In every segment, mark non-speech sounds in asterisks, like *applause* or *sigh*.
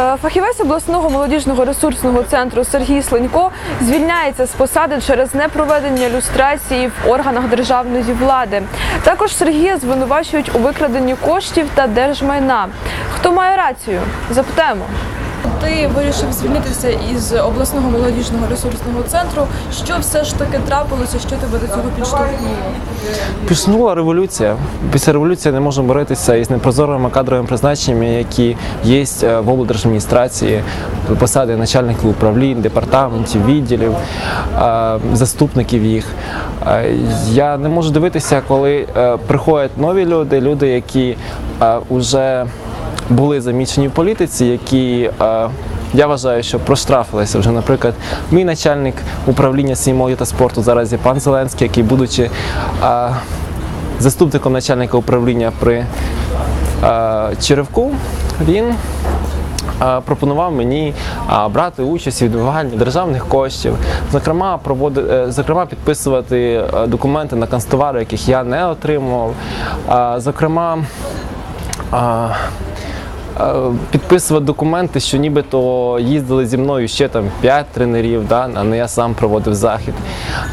Е, Фахівець обласного молодіжного ресурсного центру Сергій Слинько звільняється з посади через непроведення люстрації в органах державної влади. Також Сергія звинувачують у викраденні коштів та держмайна. Хто має рацію? Запитаємо. Ти вирішив звільнитися із обласного молодіжного ресурсного центру. Що все ж таки трапилося? Що тебе до цього підштовхнуло? Пішнула революція. Після революції не можемо боротися із непрозорими кадровими призначеннями, які є е, в облдержадміністрації, посади начальників управлінь, департаментів, відділів, е, заступників їх. Е, Я не можу дивитися, коли приходять нові люди, люди, які вже були замічені в політиці, які е, я вважаю, що проштрафилися вже. Наприклад, мій начальник управління сім'ї молоді та спорту зараз є пан Зеленський, який, будучи е, заступником начальника управління при е, Черевку, він пропонував мені брати участь у відмиванні державних коштів, зокрема, проводи, е, зокрема підписувати документи на канцтовари, яких я не отримував. Зокрема, е, підписувати документи, що нібито їздили зі мною ще там 5 тренерів, да, а не я сам проводив захід.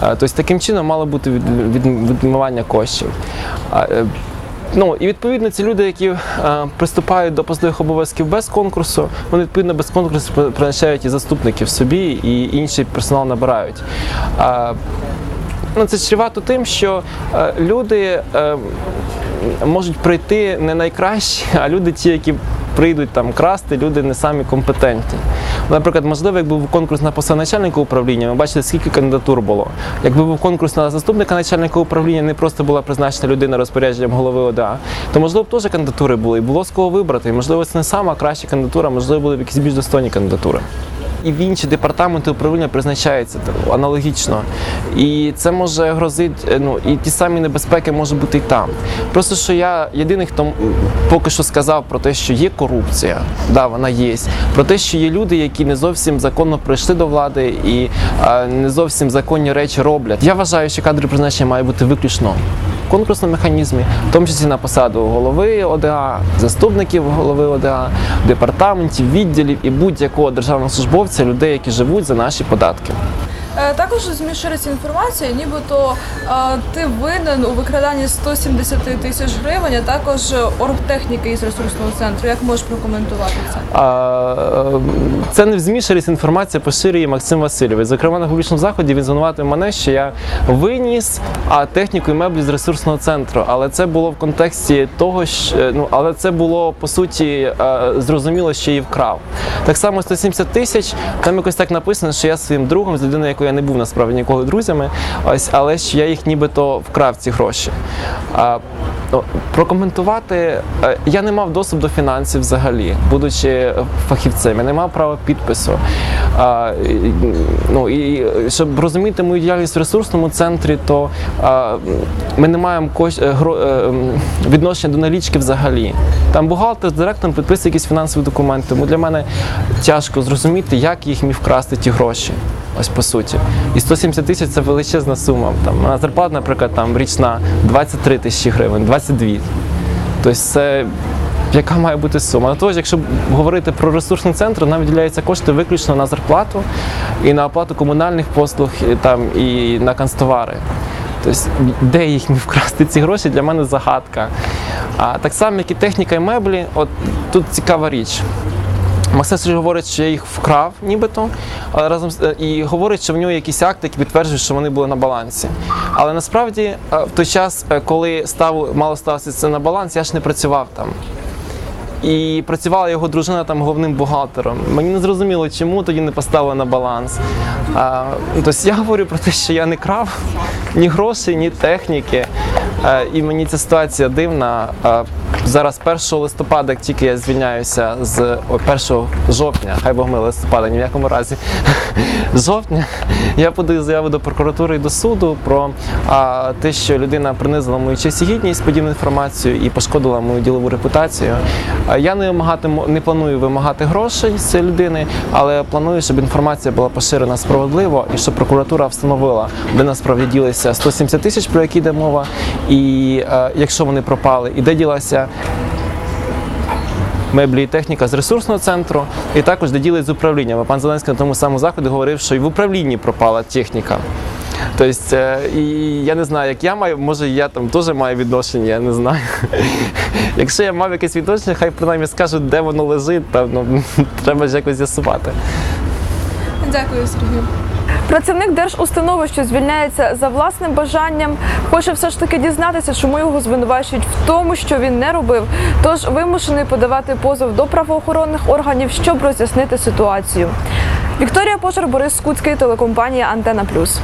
Е, Тобто таким чином мало бути від, від, відмивання коштів. Е, Ну і відповідно ці люди, які е, приступають до посадових обов'язків без конкурсу, вони відповідно без конкурсу при- призначають і заступників собі, і інший персонал набирають. А, Ну, це чревато тим, що е, люди е, можуть прийти не найкращі, а люди ті, які прийдуть там красти, люди не самі компетентні. Наприклад, можливо, якби був конкурс на посаду начальника управління, ми бачили, скільки кандидатур було. Якби був конкурс на заступника начальника управління, не просто була призначена людина розпорядженням голови ОДА, то можливо б теж кандидатури були, і було з кого вибрати. І, можливо, це не сама краща кандидатура, можливо, були б якісь більш достойні кандидатури і в інші департаменти управління призначається аналогічно. І це може грозити, ну і ті самі небезпеки може бути і там. Просто що я єдиний, хто поки що сказав про те, що є корупція, да, вона є. Про те, що є люди, які не зовсім законно прийшли до влади і не зовсім законні речі роблять. Я вважаю, що кадри призначення має бути виключно конкурсному механізмі, в тому числі на посаду голови ОДА, заступників голови ОДА, департаментів, відділів і будь-якого державного службовця, людей, які живуть за наші податки. Е, Також у ЗМІ шириться інформація, нібито е, ти винен у викраданні 170 тисяч гривень, а також оргтехніки із ресурсного центру. Як можеш прокоментувати це? А, е, Це не в ЗМІ шириться інформація поширює Максим Васильович. Зокрема, на публічному заході він звинуватив мене, що я виніс а, техніку і меблі з ресурсного центру. Але це було в контексті того, що ну але це було по суті зрозуміло, що її вкрав. Так само 170 тисяч. Там якось так написано, що я своїм другом з людиною, якою я не був насправді ніколи друзями, ось але що я їх нібито вкрав ці гроші. А, ну, прокоментувати е, я не мав доступ до фінансів взагалі, будучи фахівцем, я не мав права підпису. А, ну і щоб розуміти мою діяльність в ресурсному центрі, то а, ми не маємо кош... е, гро... е, відношення до налічки взагалі. Там бухгалтер з директором підписує якісь фінансові документи. Тому для мене тяжко зрозуміти, як їх міг вкрасти ті гроші. Ось по суті. І 170 тисяч це величезна сума. Там на зарплата, наприклад, там річна 23 тисячі гривень, 22. Тобто це яка має бути сума? На того ж, якщо говорити про ресурсний центр, нам виділяються кошти виключно на зарплату і на оплату комунальних послуг, і, там, і на канцтовари. Тобто, де їх міг вкрасти ці гроші, для мене загадка. А так само, як і техніка і меблі, от тут цікава річ. Максим говорить, що я їх вкрав, нібито, але разом е, і говорить, що в нього якісь акти, які підтверджують, що вони були на балансі. Але насправді е, в той час, е, коли став, мало стався це на баланс, я ж не працював там. І працювала його дружина там головним бухгалтером. Мені не зрозуміло, чому тоді не поставили на баланс. А, тобто я говорю про те, що я не крав ні грошей, ні техніки. Е, і мені ця ситуація дивна. Е, зараз 1 листопада, тільки я звільняюся з ой, 1 жовтня, хай Бог милий листопада, ні в якому разі *laughs* жовтня, я подаю заяву до прокуратури і до суду про а, те, що людина принизила мою честь і гідність, подібну інформацію і пошкодила мою ділову репутацію. Я не вимагатиму, не планую вимагати грошей з цієї людини, але планую, щоб інформація була поширена справедливо і щоб прокуратура встановила, де насправді ділися 170 тисяч, про які йде мова, і е, якщо вони пропали, і де ділася меблі і техніка з ресурсного центру, і також де ділить з управлінням. А Пан Зеленський на тому самому заході говорив, що і в управлінні пропала техніка. Тобто, е, і я не знаю, як я маю, може я там теж маю відношення, я не знаю. *laughs* Якщо я мав якесь відношення, хай принаймні скажуть, де воно лежить, певно, *laughs* треба ж якось з'ясувати. Дякую, Сергію. Працівник держустанови, що звільняється за власним бажанням, хоче все ж таки дізнатися, чому його звинувачують в тому, що він не робив. Тож вимушений подавати позов до правоохоронних органів, щоб роз'яснити ситуацію. Вікторія Пожар, Борис Скуцький, телекомпанія Антена Плюс.